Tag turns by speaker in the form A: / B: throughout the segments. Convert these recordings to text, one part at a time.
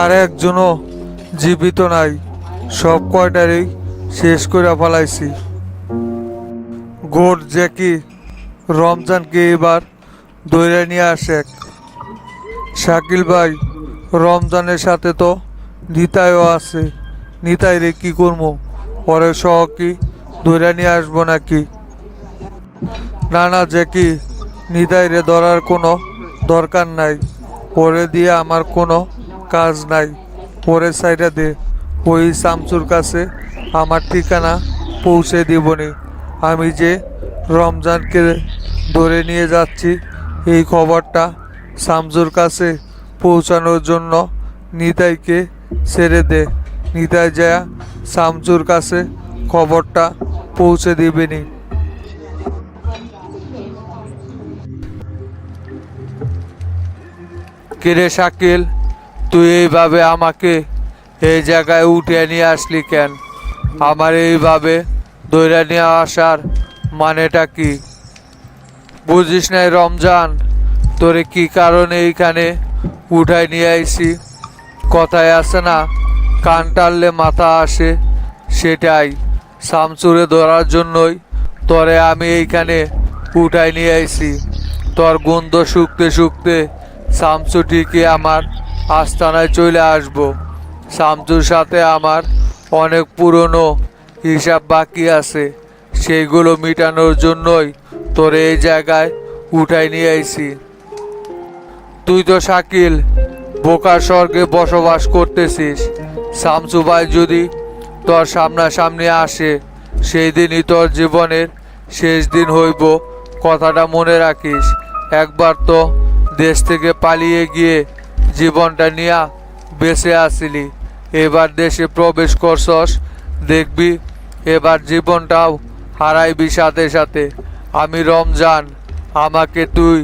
A: আর একজনও জীবিত নাই। সব কয়টারই শেষ করে ফেলাইছি। গোট জ্যাকি রমজানকে এবার দৈরা নিয়ে আসে শাকিল ভাই, রমজানের সাথে তো নিতাইও আছে। নিতাই রে কি করব পরে সহ কি দৈরা নিয়ে আসব নাকি? না না জ্যাকি নিতাই রে ধরার কোনো দরকার নাই। পরে দিয়ে আমার কোনো কাজ নাই। পরে সাইডে দে ওই শামসুর কাছে আমার ঠিকানা পৌঁছে দিবনি। আমি যে রমজানকে ধরে নিয়ে যাচ্ছি, এই খবরটা শামসুর কাছে পৌঁছানোর জন্য নিতাইকে ছেড়ে দে। নিতাই যা শামসুর কাছে খবরটা পৌঁছে দিবেনি। কিরে শাকিল? তুই এইভাবে আমাকে এই জায়গায় উঠিয়ে নিয়ে আসলি কেন? আমার এইভাবে দৈরা নিয়ে আসার মানেটা কি? বুঝিস নাই রমজান, তোরে কি কারণে এইখানে উঠাই নিয়ে আইসি কথায় আসে না, কান টানলে মাথা আসে, সেটাই। শামসুরে ধরার জন্যই তোরে আমি এইখানে উঠাই নিয়ে আইসি তোর গন্ধ শুকতে শুকতে শামসু ঠিকই আমার আস্তানায় চলে আসব। শামসুর সাথে আমার অনেক পুরনো হিসাব বাকি আছে। সেইগুলো মিটানোর জন্যই তোর এই জায়গায় উঠাই নিয়ে আইছি। তুই তো শাকিল, বোকার স্বর্গে বসবাস করতেছিস। শামসু ভাই যদি তোর সামনাসামনি আসে সেই দিনই তোর জীবনের শেষ দিন হইব, কথাটা মনে রাখিস। একবার তো দেশ থেকে পালিয়ে গিয়ে জীবনটা নিয়া বেঁচে আসিলি। এবার দেশে প্রবেশ করছস, দেখবি এবার জীবনটাও হারাইবি সাথে সাথে। আমি রমজান, আমাকে তুই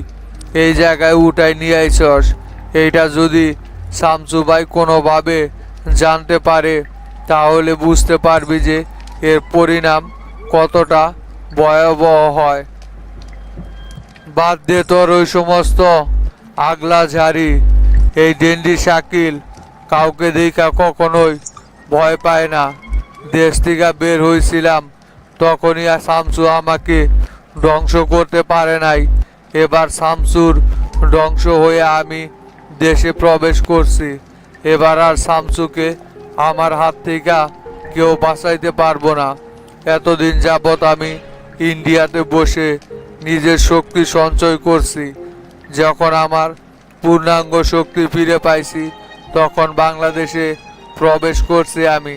A: এই জায়গায় উঠাই নিয়ে আইসস এইটা যদি শামসু ভাই কোনোভাবে জানতে পারে, তাহলে বুঝতে পারবি যে এর পরিণাম কতটা ভয়াবহ হয়। বাদ দে তোর ওই সমস্ত আগলা ঝাড়ি। এই ডেন্ডি শাকিল কাউকে দেখা কখনোই ভয় পায় না। দেশ থেকে বের হয়েছিলাম, তখনই আর শামসু আমাকে ধ্বংস করতে পারে নাই। এবার শামসুর ধ্বংস হয়ে আমি দেশে প্রবেশ করছি। এবার আর শামসুকে আমার হাত থেকে কেউ বাঁচাইতে পারব না। এতদিন যাবৎ আমি ইন্ডিয়াতে বসে নিজের শক্তি সঞ্চয় করছি। যখন আমার পূর্ণাঙ্গ শক্তি ফিরে পাইছি, তখন বাংলাদেশে প্রবেশ করছি আমি।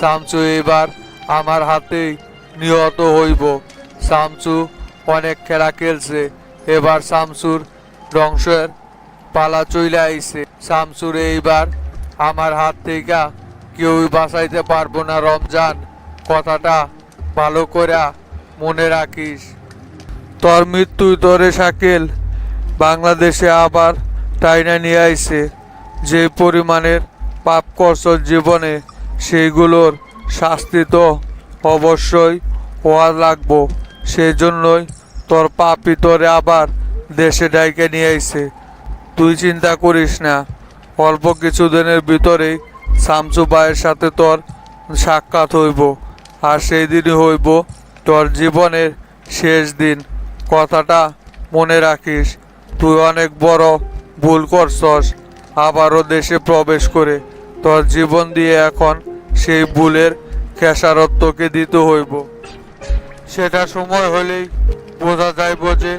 A: সামচু এবার আমার হাতেই নিহত হইব। শামসু অনেক খেলা খেলছে। এবার শামসুর ধ্বংসের পালা চইলে আইছে। শামসুর এইবার আমার হাত থেকে কেউই বাঁচাইতে পারব না, রমজান। কথাটা ভালো করে মনে রাখিস। তোর মৃত্যুই তোরে শাকিল। বাংলাদেশে আবার টাইনা নিয়ে আইছে। যে পরিমাণের পাপ করছ জীবনে সেইগুলোর শাস্তি তো অবশ্যই হওয়া লাগবো। সেই জন্যই তোর পাপই তোরে আবার দেশে ডাইকে নিয়ে আইছে। তুই চিন্তা করিস না, অল্প কিছুদিনের ভিতরেই শামসু ভাইয়ের সাথে তোর সাক্ষাৎ হইব আর সেই দিনই হইব তোর জীবনের শেষ দিন। কথাটা মনে রাখিস। তুই অনেক বড় ভুল করছস, আবারও দেশে প্রবেশ করে তোর জীবন দিয়ে এখন সেই ভুলের খেসারত তোকে দিতে হইব। সেটা সময় হলেই বোঝা যাইব যে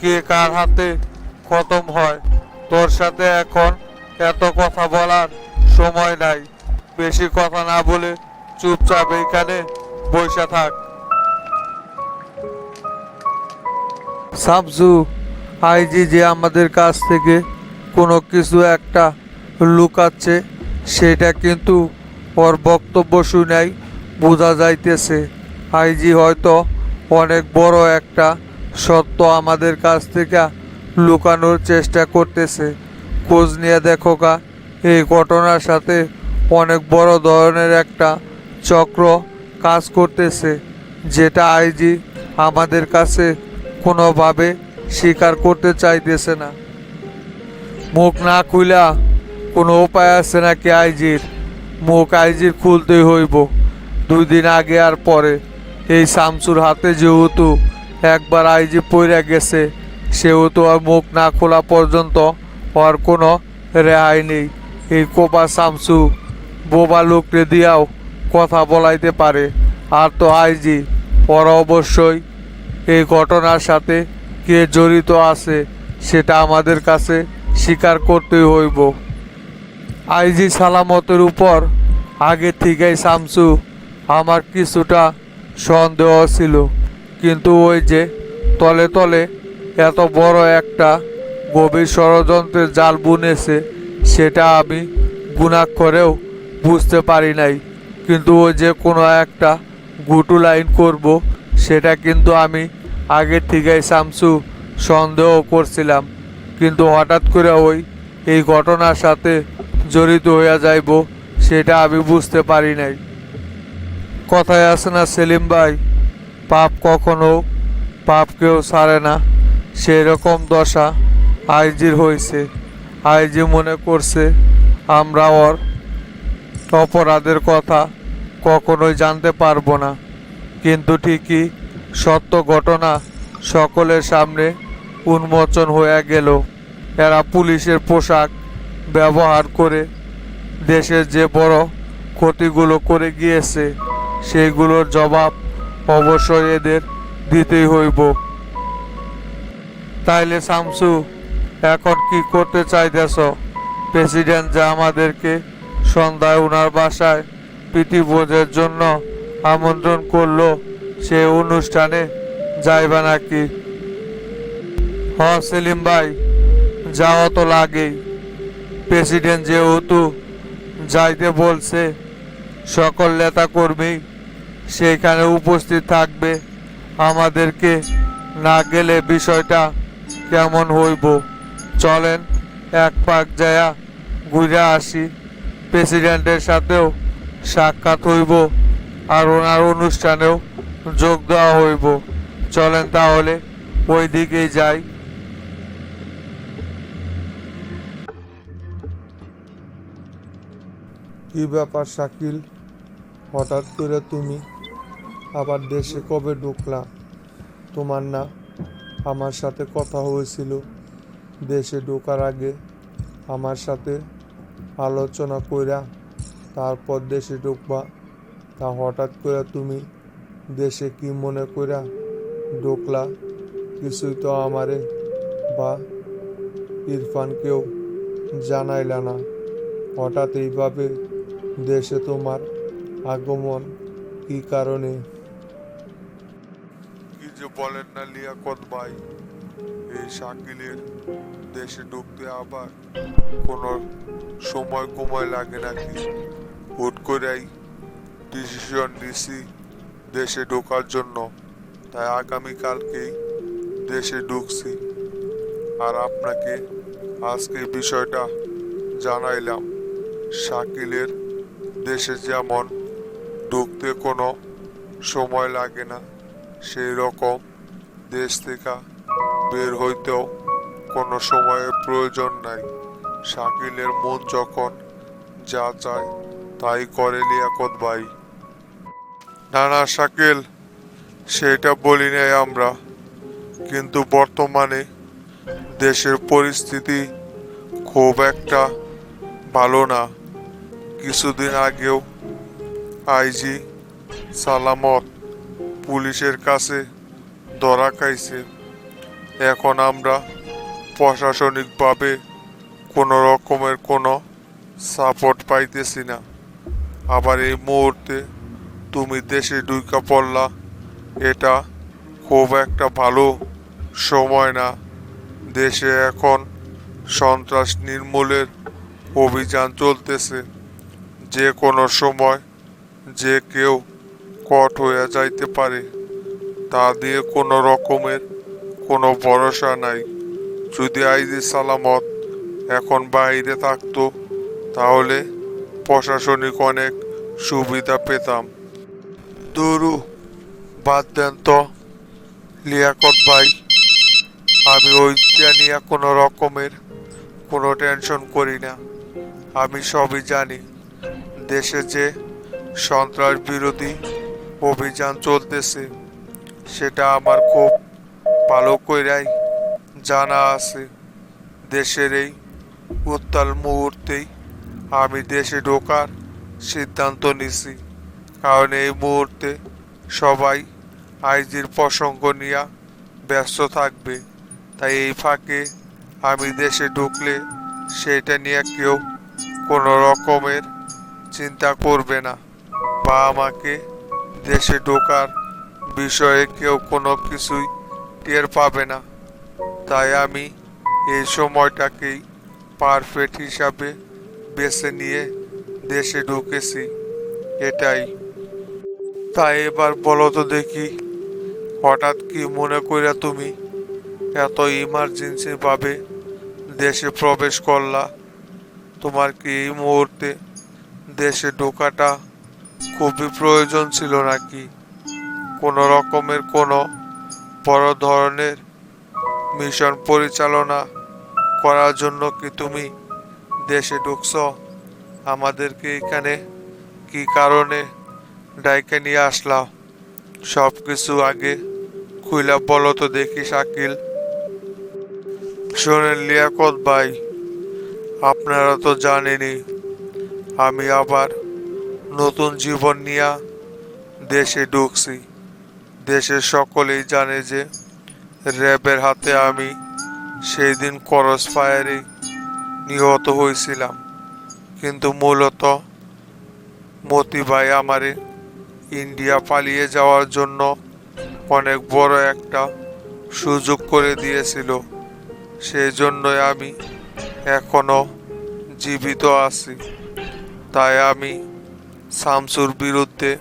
A: কে কার হাতে খতম হয়। তোর সাথে এখন এত কথা বলার সময় নাই। বেশি কথা না বলে চুপচাপ এইখানে বসে থাক। সাবজু আইজি যে আমাদের কাছ থেকে কোনো কিছু একটা লুকাচ্ছে, সেটা কিন্তু ওর বক্তব্য শুনাই বোঝা যাইতেছে। আইজি হয়তো অনেক বড় একটা সত্য আমাদের কাছ থেকে লুকানোর চেষ্টা করতেছে। খোঁজ নিয়ে দেখো কা এই ঘটনার সাথে অনেক বড় ধরনের একটা চক্র কাজ করতেছে, যেটা আইজি আমাদের কাছে কোনোভাবে স্বীকার করতে চাইতেছে না। মুখ না খুইলা কোনো উপায় আছে নাকি আইজির? মুখ আইজির খুলতেই হইব। দুই দিন আগে আর পরে। এই শামসুর হাতে যেহেতু একবার আইজি পইরা গেছে, সেহেতু আর মুখ না খোলা পর্যন্ত আর কোনো রেহাই নেই। এই কোপা শামসু, বোবা লোকরে দিয়াও কথা বলাইতে পারে। আর তো আইজি, ওরা অবশ্যই এই ঘটনার সাথে কে জড়িত আছে, সেটা আমাদের কাছে স্বীকার করতেই হইব। আইজি সালামতের উপর আগে থেকেই শামসু আমার কিছুটা সন্দেহ ছিল, কিন্তু ওই যে তলে তলে এত বড় একটা গভীর ষড়যন্ত্রের জাল বুনেছে, সেটা আমি গুণাক্ষরেও বুঝতে পারি নাই। কিন্তু ওই যে কোনো একটা গুটু লাইন করব, সেটা কিন্তু আমি আগে থেকেই শামসু সন্দেহ করছিলাম, কিন্তু হঠাৎ করে ওই, এই ঘটনার সাথে জড়িত হইয়া যাইব, সেটা আমি বুঝতে পারি নাই। কথায় আছে না, সেলিম ভাই, পাপ কখনো পাপ কেউ ছাড়ে না সেই রকম দশা আইজির হয়েছে আইজি মনে করছে, আমরা ওর অপরাধের কথা কখনোই জানতে পারব না, কিন্তু ঠিকই সত্য ঘটনা সকলের সামনে উন্মোচন হয়ে গেল। এরা পুলিশের পোশাক ব্যবহার করে দেশের যে বড় ক্ষতিগুলো করে গিয়েছে সেইগুলোর জবাব অবশ্যই এদের দিতেই হইব। তাইলে শামসু, এখন কি করতে চাইতেছ? প্রেসিডেন্ট যা আমাদেরকে সন্ধ্যায় ওনার বাসায় প্রীতিভোজের জন্য আমন্ত্রণ করল সে অনুষ্ঠানে যাইবা নাকি? হ, সেলিম ভাই, যাওয়া তো লাগেই। প্রেসিডেন্ট যেহেতু যাইতে বলছে, সকল নেতা কর্মী সেখানে উপস্থিত থাকবে। আমাদেরকে না গেলে বিষয়টা কেমন হইব? চলেন, এক পাক যায়া ঘুরে আসি। প্রেসিডেন্টের সাথেও সাক্ষাৎ হইব, আর ওনার অনুষ্ঠানেও যোগ দেওয়া হইব। চলেন তাহলে, ওই দিকেই যাই।
B: কি ব্যাপার শাকিল? হঠাৎ করে তুমি আবার দেশে কবে ঢুকলা? তোমার না আমার সাথে কথা হয়েছিল। দেশে ঢোকার আগে আমার সাথে আলোচনা কইরা তারপর দেশে ঢুকবা। তা হঠাৎ করে তুমি দেশে কি মনে কইরা ডোকলা কিছুই তো আমারে বা ইরফানকেও জানাইলা না। হঠাৎ এইভাবে দেশে তোমার আগমন কি কারণে?
C: কি যে বলেন না লিয়াকত ভাই, এই শাকিলের দেশে ঢুকতে আবার কোনো সময় কময় লাগে নাকি? হুট করেই ডিসিশন নিছি। দেশে ঢোকার জন্য, তাই আগামীকালকেই দেশে ঢুকছি। আর আপনাকে আজকে বিষয়টা জানাইলাম, শাকিলের দেশে যেমন ঢুকতে কোনো সময় লাগে না, সেই রকম দেশ থেকে বের হইতেও কোনো সময়ের প্রয়োজন নাই। শাকিলের মন যখন যা চায় তাই করে লিয়াকত ভাই। না না শাকিল, সেটা বলি নাই আমরা। কিন্তু বর্তমানে দেশের পরিস্থিতি খুব একটা ভালো না। কিছুদিন আগেও আইজি সালামত পুলিশের কাছে ধরা খাইছে। এখন আমরা প্রশাসনিকভাবে কোনো রকমের কোনো সাপোর্ট পাইতেছি না। আবার এই মুহূর্তে তুমি দেশে ডুইকা পড়লা। এটা খুব একটা ভালো সময় না। দেশে এখন সন্ত্রাস নির্মূলের অভিযান চলতেছে। যে কোনো সময় যে কেউ কট হয়ে যাইতে পারে। তা দিয়ে কোনো রকমের কোনো ভরসা নাই। যদি আইজি সালামত এখন বাইরে থাকতো, তাহলে প্রশাসনিক অনেক সুবিধা পেতাম। দূরু বাদ দেন তো। লিয়াকত ভাই, আমি ওইটা নিয়ে কোনো রকমের কোনো টেনশন করি না। আমি সবই জানি, দেশে যে সন্ত্রাস বিরোধী অভিযান চলতেছে, সেটা আমার খুব ভালো কইরাই জানা আছে। দেশের এই উত্তাল মুহূর্তেই আমি দেশে ঢোকার সিদ্ধান্ত নিছি। কারণ এই মুহূর্তে সবাই আইজির প্রসঙ্গ নিয়ে ব্যস্ত থাকবে। তাই এই ফাঁকে আমি দেশে ঢুকলে সেটা নিয়ে কেউ কোনো রকমের চিন্তা করবে না বা আমাকে দেশে ঢোকার বিষয়ে কেউ কোনো কিছুই টের পাবে না। তাই আমি এই সময়টাকেই পারফেক্ট হিসাবে বেছে নিয়ে দেশে ঢুকেছি। এটাই। তাই এবার বলো তো দেখি, হঠাৎ কি মনে কইরা তুমি এত ইমার্জেন্সি ভাবে দেশে প্রবেশ করলা? তোমার কি এই মুহূর্তে দেশে ঢোকাটা খুবই প্রয়োজন ছিল নাকি? কোনো রকমের কোনো বড় ধরনের মিশন পরিচালনা করার জন্য কি তুমি দেশে ঢুকছ? আমাদেরকে এখানে কি কারণে ডাইকে নিয়ে আসলাম। সব কিছু আগে খুইলা বলো তো দেখি, শাকিল। শোনেন লিয়াকত ভাই, আপনারা তো জানেনই, আমি আবার নতুন জীবন নিয়ে দেশে ঢুকছি। দেশের সকলেই জানে যে র্যাবের হাতে আমি সেই দিন করস ফায়ারে নিহত হয়েছিলাম। কিন্তু মূলত মতি ভাই আমারে ইন্ডিয়া পালিয়ে যাওয়ার জন্য অনেক বড় একটা সুযোগ করে দিয়েছিল। সেই জন্যই আমি এখনও জীবিত আছি। তাই আমি শামসুর বিরুদ্ধে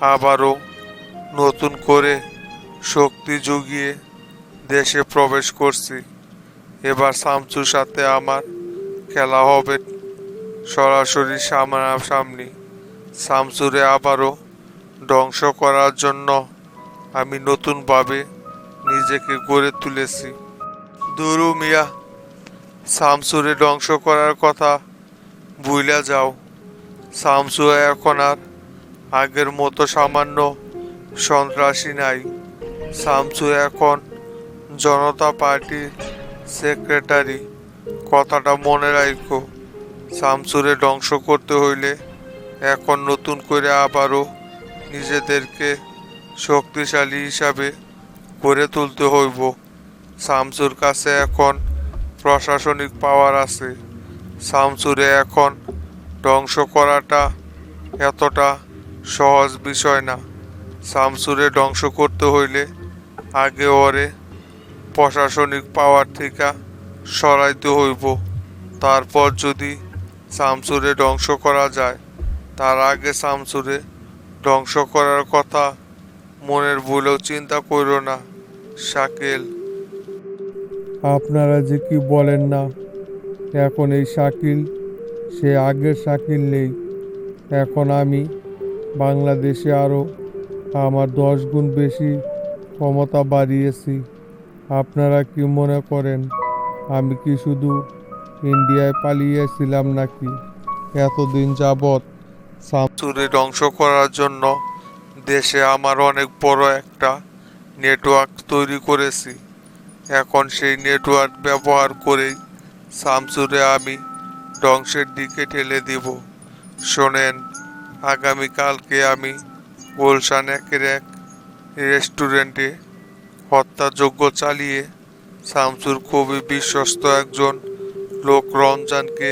C: আবারও নতুন করে শক্তি জুগিয়ে দেশে প্রবেশ করছি। এবার শামসুর সাথে আমার খেলা হবে সরাসরি সামনাসামনি। শামসুরে আবারও ধ্বংস করার জন্য আমি নতুনভাবে নিজেকে গড়ে তুলেছি। দুরু মিয়া, শামসুরে ধ্বংস করার কথা ভুইলা যাও। শামসু এখন আর আগের মতো সামান্য সন্ত্রাসী নাই। শামসু এখন জনতা পার্টির সেক্রেটারি। কথাটা মনে রাখো শামসুরে ধ্বংস করতে হইলে এখন নতুন করে আবারও নিজেদেরকে শক্তিশালী হিসাবে গড়ে তুলতে হইব। শামসুর কাছে এখন প্রশাসনিক পাওয়ার আছে। শামসুরে এখন ধ্বংস করাটা এতটা সহজ বিষয় না। শামসুরে ধ্বংস করতে হইলে আগে ওরে প্রশাসনিক পাওয়ার থেকে সরাইতে হইব। তারপর যদি শামসুরে ধ্বংস করা যায়, তার আগে শামসুরে ধ্বংস করার কথা মনের ভুলেও চিন্তা করো না, শাকিল।
B: আপনারা যে কি বলেন না, এখন এই শাকিল, সে আগের শাকিল নেই। এখন আমি বাংলাদেশে আরও আমার দশ গুণ বেশি ক্ষমতা বাড়িয়েছি। আপনারা কি মনে করেন, আমি কি শুধু ইন্ডিয়ায় পালিয়েছিলাম নাকি? এতদিন যাবৎ সাম
C: ধ্বংস করার জন্য দেশে আমার অনেক বড় একটা নেটওয়ার্ক তৈরি করেছি। এখন সেই নেটওয়ার্ক ব্যবহার করেই শামসুরে আমি ধ্বংসের দিকে ঠেলে দিব। শোনেন, আগামীকালকে আমি গুলশান একের এক রেস্টুরেন্টে হত্যাযজ্ঞ চালিয়ে শামসুর খুবই বিশ্বস্ত একজন লোক রমজানকে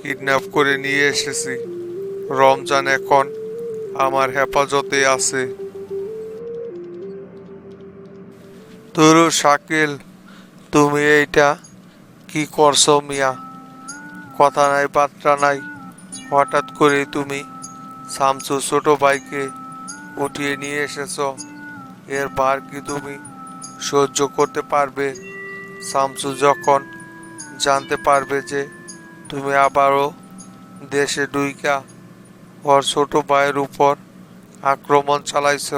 C: কিডন্যাপ করে নিয়ে এসেছি। রমজান এখন আমার হেফাজতে আছে। তোরু শাকিল, তুমি এইটা কি করছ মিয়া? কথা নাই, বার্তা নাই। হঠাৎ করে তুমি শামসু ছোট ভাইকে উঠিয়ে নিয়ে এসেছ। এর বার কি তুমি সহ্য করতে পারবে? শামসু যখন জানতে পারবে যে তুমি আবারও দেশে ডুইকা ওর ছোট ভাইয়ের উপর আক্রমণ চালাইছ,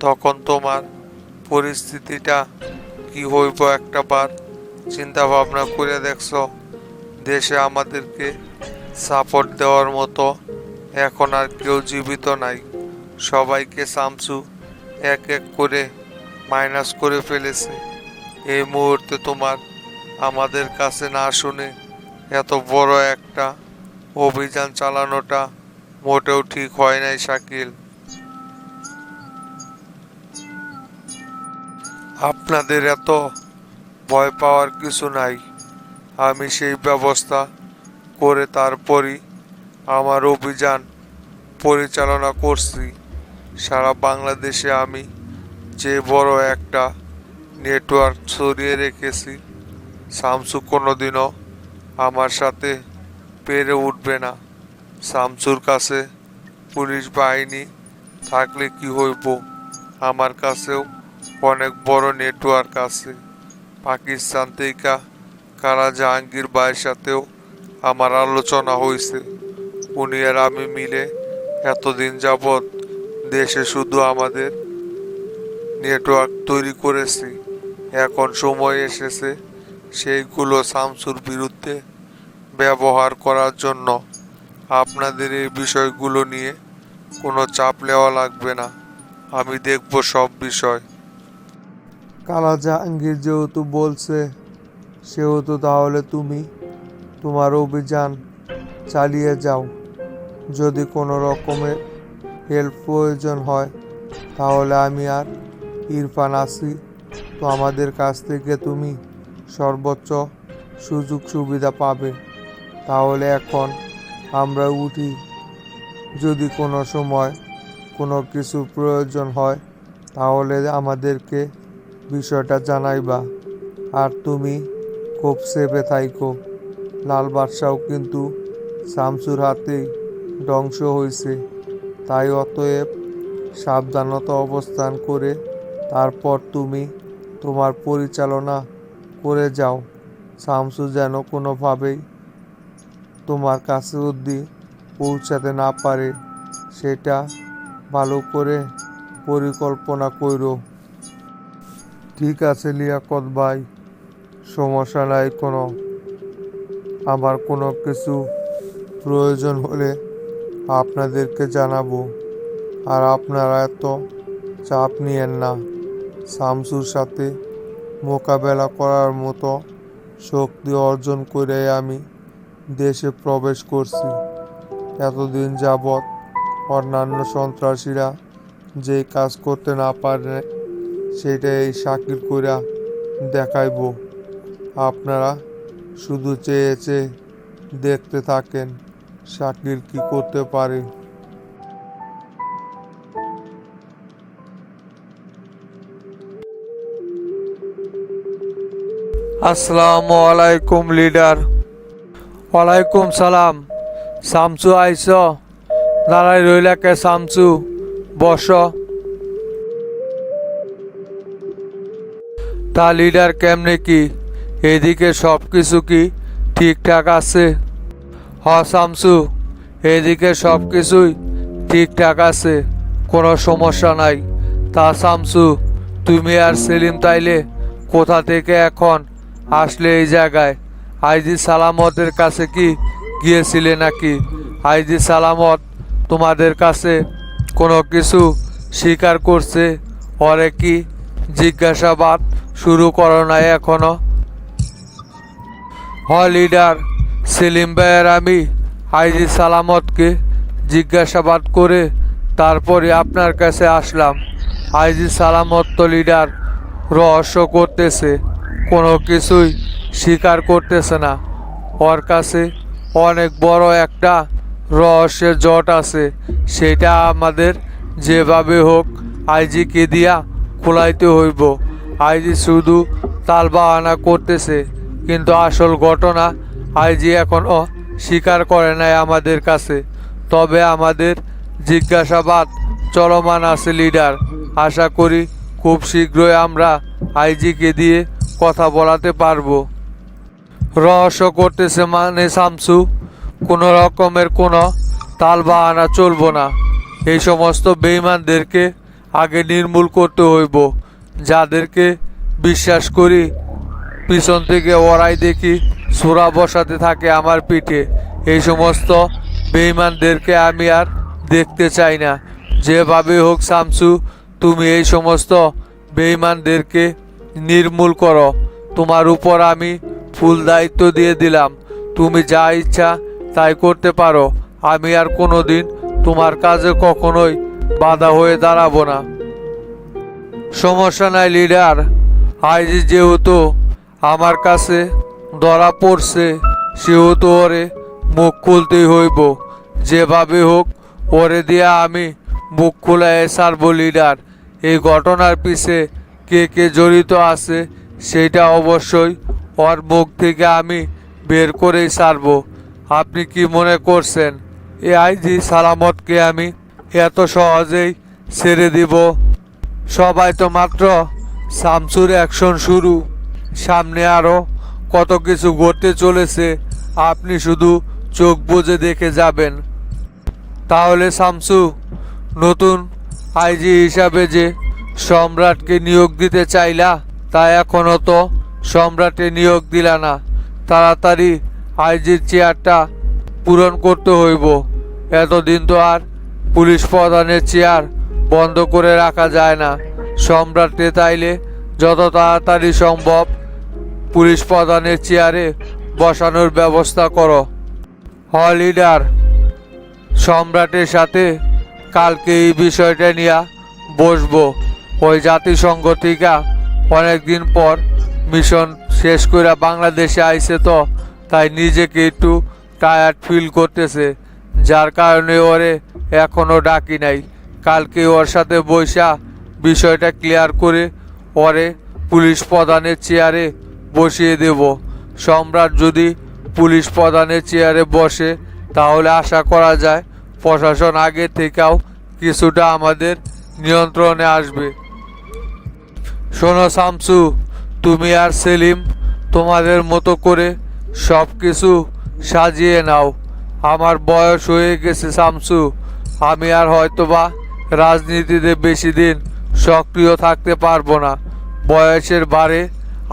C: তখন তোমার পরিস্থিতিটা কি হইব একটা বার চিন্তা ভাবনা করে দেখছ। দেশে আমাদেরকে সাপোর্ট দেওয়ার মতো এখন আর কেউ জীবিত নাই। সবাইকে সামসু এক এক করে মাইনাস করে ফেলেছে। এই মুহূর্তে তোমার আমাদের কাছে না শুনে এত বড় একটা অভিযান চালানোটা মোটেও ঠিক হয় নাই, শাকিল। আপনাদের এত ভয় পাওয়ার কিছু নাই। আমি সেই ব্যবস্থা করে তারপরই আমার অভিযান পরিচালনা করছি। সারা বাংলাদেশে আমি যে বড় একটা নেটওয়ার্ক ছড়িয়ে রেখেছি শামসু কোনোদিনও আমার সাথে পেরে উঠবে না। শামসুর কাছে পুলিশ বাহিনী থাকলে কি হইব? আমার কাছেও অনেক বড় নেটওয়ার্ক আছে। পাকিস্তান থেকে কারা জাহাঙ্গীর ভাইয়ের সাথেও আমার আলোচনা হয়েছে উনি আর আমি মিলে এতদিন যাবৎ দেশে শুধু আমাদের নেটওয়ার্ক তৈরি করেছি। এখন সময় এসেছে সেইগুলো শামসুর বিরুদ্ধে ব্যবহার করার জন্য। আপনাদের এই বিষয়গুলো নিয়ে কোনো চাপ নেওয়া লাগবে না। আমি দেখব সব বিষয়।
B: কালা জাহাঙ্গীর যেহেতু বলছে, সেহেতু তাহলে তুমি তোমার অভিযান চালিয়ে যাও। যদি কোনো রকমের হেল্প প্রয়োজন হয়, তাহলে আমি আর ইরফান আছি। তো আমাদের কাছ থেকে তুমি সর্বোচ্চ সুযোগ সুবিধা পাবে। তাহলে এখন আমরা উঠি। যদি কোনো সময় কোনো কিছু প্রয়োজন হয়, তাহলে আমাদেরকে বিষয়টা জানাইবা। আর তুমি খুব সেভে থাইকো। লাল বাদশাও কিন্তু শামসুর হাতেই ধ্বংস হয়েছে তাই অতএব সাবধানতা অবস্থান করে তারপর তুমি তোমার পরিচালনা করে যাও। শামসু যেন কোনোভাবেই তোমার কাছে অবধি পৌঁছাতে না পারে, সেটা ভালো করে পরিকল্পনা করো। ঠিক আছে, লিয়াকত ভাই, সমস্যা নাই কোনো। আমার কোনো কিছু প্রয়োজন হলে আপনাদেরকে জানাব। আর আপনারা এত চাপ নিয়েন না। শামসুর সাথে মোকাবেলা করার মতো শক্তি অর্জন করে আমি দেশে প্রবেশ করছি। এতদিন যাবৎ অন্যান্য সন্ত্রাসীরা যে কাজ করতে না পারে সেটা এই শাকিল কইরা দেখাইব। আপনারা শুধু চেয়ে চেয়ে দেখতে থাকেন শাকিল কি করতে পারে।
A: আসসালামু আলাইকুম, লিডার। ওয়ালাইকুম সালাম। শামসু আইস। দাঁড়াই রইলা কে শামসু বস। তা লিডার কেমনে কি? এদিকে সব কিছু কি ঠিকঠাক আছে? হ শামসু এদিকে সব কিছুই ঠিকঠাক আছে। কোনো সমস্যা নাই। তা শামসু তুমি আর সেলিম তাইলে কোথা থেকে এখন আসলে এই জায়গায়? আইজি সালামতের কাছে কি গিয়েছিলে নাকি? আইজি সালামত তোমাদের কাছে কোনো কিছু স্বীকার করছে? ওরে কি জিজ্ঞাসাবাদ শুরু করো নাই এখনও। হ, লিডার সেলিম ভাইয়ের আমি আইজি সালামতকে জিজ্ঞাসাবাদ করে তারপরে আপনার কাছে আসলাম। আইজি সালামত তো লিডার রহস্য করতেছে, কোনো কিছুই স্বীকার করতেছে না। ওর কাছে অনেক বড় একটা রহস্যের জট আছে। সেটা আমাদের যেভাবে হোক আইজিকে দিয়া খোলাইতে হইব। আইজি শুধু তাল বাহানা করতেছে, কিন্তু আসল ঘটনা আইজি এখনও স্বীকার করে নাই আমাদের কাছে। তবে আমাদের জিজ্ঞাসাবাদ চলমান আছে, লিডার। আশা করি খুব শীঘ্রই আমরা আইজিকে দিয়ে কথা বলাতে পারব। রহস্য করতেছে মানে শামসু কোনো রকমের কোনো তাল বাহানা চলবো না। এই সমস্ত বেইমানদেরকে আগে নির্মূল করতে হইব, যাদেরকে বিশ্বাস করি পিছন থেকে ওরাই দেখি সুরা বসাতে থাকে আমার পিঠে। এই সমস্ত বেইমানদেরকে আমি আর দেখতে চাই না। যেভাবে হোক শামসু তুমি এই সমস্ত বেইমানদেরকে নির্মূল করো। তোমার উপর আমি ফুল দায়িত্ব দিয়ে দিলাম। তুমি যা ইচ্ছা তাই করতে পারো। আমি আর কোনো দিন তোমার কাজে কখনোই বাধা হয়ে দাঁড়াবো না। সমস্যা নাই, লিডার। আজ যেহেতু আমার কাছে ধরা পড়ছে, সেহেতু ওরে মুখ খুলতেই হইব। যেভাবে হোক, ওরে দিয়ে আমি মুখ খোলায় সারবো লিডার। এই ঘটনার পিছে কে কে জড়িত আছে, সেটা অবশ্যই ওর মুখ থেকে আমি বের করেই সারবো। আপনি কি মনে করছেন, এ আইজি সালামতকে আমি এত সহজেই ছেড়ে দিব? সবাই তো মাত্র শামসুর অ্যাকশন শুরু। সামনে আরও কত কিছু ঘটতে চলেছে, আপনি শুধু চোখ বুজে দেখে যাবেন। তাহলে শামসু, নতুন আইজি হিসাবে যে সম্রাটকে নিয়োগ দিতে চাইলা, তা এখনও তো সম্রাটে নিয়োগ দিলা না। তাড়াতাড়ি আইজির চেয়ারটা পূরণ করতে হইব। এতদিন তো আর পুলিশ প্রধানের চেয়ার বন্ধ করে রাখা যায় না। সম্রাটে তাইলে যত তাড়াতাড়ি সম্ভব পুলিশ প্রধানের চেয়ারে বসানোর ব্যবস্থা করো। হ লিডার, সম্রাটের সাথে কালকে এই বিষয়টা নিয়ে বসবো। ওই জাতিসংঘ থেকে অনেকদিন পর মিশন শেষ করে বাংলাদেশে আইছে তো, তাই নিজেকে একটু টায়ার্ড ফিল করতেছে। যার কারণে ওরে এখনও ডাকি নাই। কালকে ওর সাথে বৈশা বিষয়টা ক্লিয়ার করে ওরে পুলিশ প্রধানের চেয়ারে বসিয়ে দেব। সম্রাট যদি পুলিশ প্রধানের চেয়ারে বসে, তাহলে আশা করা যায় প্রশাসন আগে থেকেও কিছুটা আমাদের নিয়ন্ত্রণে আসবে। শোনো শামসু তুমি আর সেলিম তোমাদের মতো করে সব কিছু সাজিয়ে নাও। আমার বয়স হয়ে গেছে, শামসু। আমি আর হয়তোবা রাজনীতিতে বেশি দিন সক্রিয় থাকতে পারব না। বয়সের বারে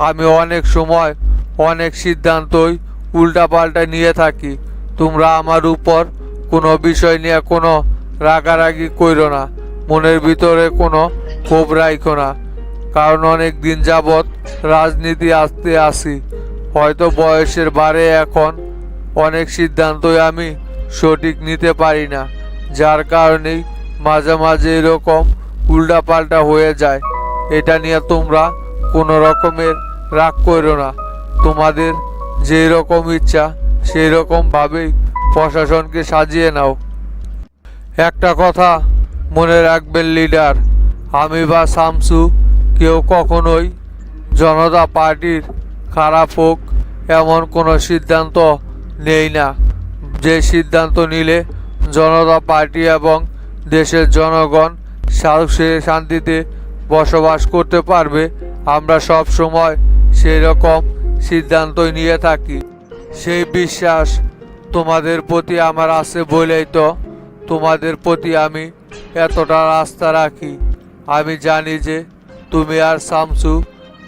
A: আমি অনেক সময় অনেক সিদ্ধান্তই উল্টাপাল্টা নিয়ে থাকি। তোমরা আমার উপর কোনো বিষয় নিয়ে কোনো রাগারাগি কইরো না। মনের ভিতরে কোনো ক্ষোভ রাইখো না। কারণ অনেক দিন যাবৎ রাজনীতি আসতে আসি। হয়তো বয়সের বারে এখন অনেক সিদ্ধান্তই আমি সঠিক নিতে পারি না, যার কারণেই মাঝে মাঝে এরকম উল্টাপাল্টা হয়ে যায়। এটা নিয়ে তোমরা কোনো রকমের রাগ করো না। তোমাদের যেই রকম ইচ্ছা সেই রকমভাবেই প্রশাসনকে সাজিয়ে নাও। একটা কথা মনে রাখবেন, লিডার। আমি বা শামসু কেউ কখনোই জনতা পার্টির খারাপ হোক এমন কোনো সিদ্ধান্ত নেই না। যে সিদ্ধান্ত নিলে জনতা পার্টি এবং দেশের জনগণ সুখে শান্তিতে বসবাস করতে পারবে, আমরা সব সময় সেই রকম সিদ্ধান্তই নিয়ে থাকি। সেই বিশ্বাস তোমাদের প্রতি আমার আছে বলেই তো তোমাদের প্রতি আমি এতটা আস্থা রাখি। আমি জানি যে তুমি আর শামসু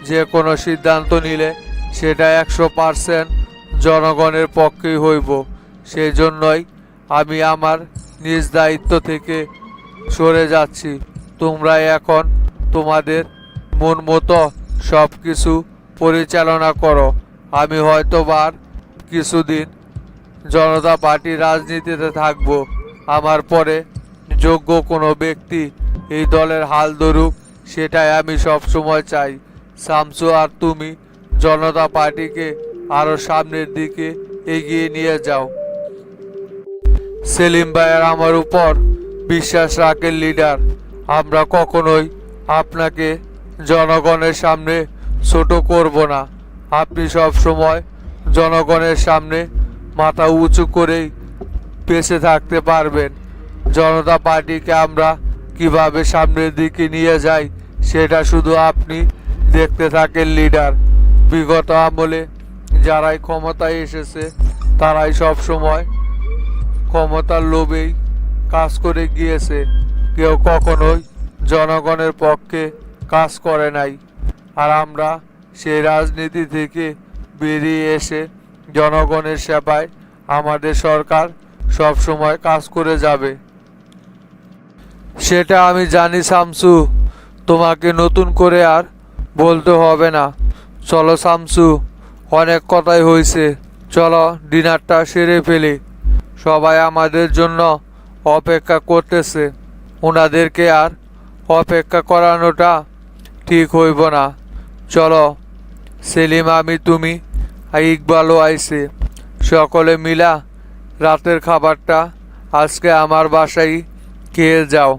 A: যে কোনো সিদ্ধান্ত নিলে সেটা একশো পারসেন্ট জনগণের পক্ষেই হইব। সেই জন্যই আমি আমার নিজ দায়িত্ব থেকে সরে যাচ্ছি। তোমরা এখন তোমাদের মন মতো সব কিছু পরিচালনা করো। আমি হয়তো বার কিছুদিন জনতা পার্টি রাজনীতিতে থাকব। আমার পরে যোগ্য কোনো ব্যক্তি এই দলের হাল ধরুক সেটাই আমি সব সময় চাই। শামসু আর তুমি জনতা পার্টিকে আরও সামনের দিকে এগিয়ে নিয়ে যাও। সেলিম ভাইয়ের আমার উপর বিশ্বাস রাখেন লিডার। আমরা কখনোই আপনাকে জনগণের সামনে ছোট করব না। আপনি সব সময় জনগণের সামনে মাথা উঁচু করেই বেঁচে থাকতে পারবেন। জনতা পার্টিকে আমরা কীভাবে সামনের দিকে নিয়ে যায়, সেটা শুধু আপনি দেখতে থাকেন লিডার বিগত আমলে যারাই ক্ষমতায় এসেছে, তারাই সব সময় ক্ষমতার লোভেই কাজ করে গিয়েছে। কেউ কখনোই জনগণের পক্ষে কাজ করে নাই। আর আমরা সেই রাজনীতি থেকে বেরিয়ে এসে জনগণের সেবায় আমাদের সরকার সব সময় কাজ করে যাবে। সেটা আমি জানি শামসু তোমাকে নতুন করে আর বলতে হবে না। চলো শামসু অনেক কথাই হয়েছে চলো, ডিনারটা সেরে ফেলি। সবাই আমাদের জন্য অপেক্ষা করতেছে। ওনাদেরকে আর অপেক্ষা করানোটা ঠিক হইব না। চলো, সেলিম আমি, তুমি, ইকবালও আইসে সকলে মিলা রাতের খাবারটা আজকে আমার বাসায় খেয়ে যাও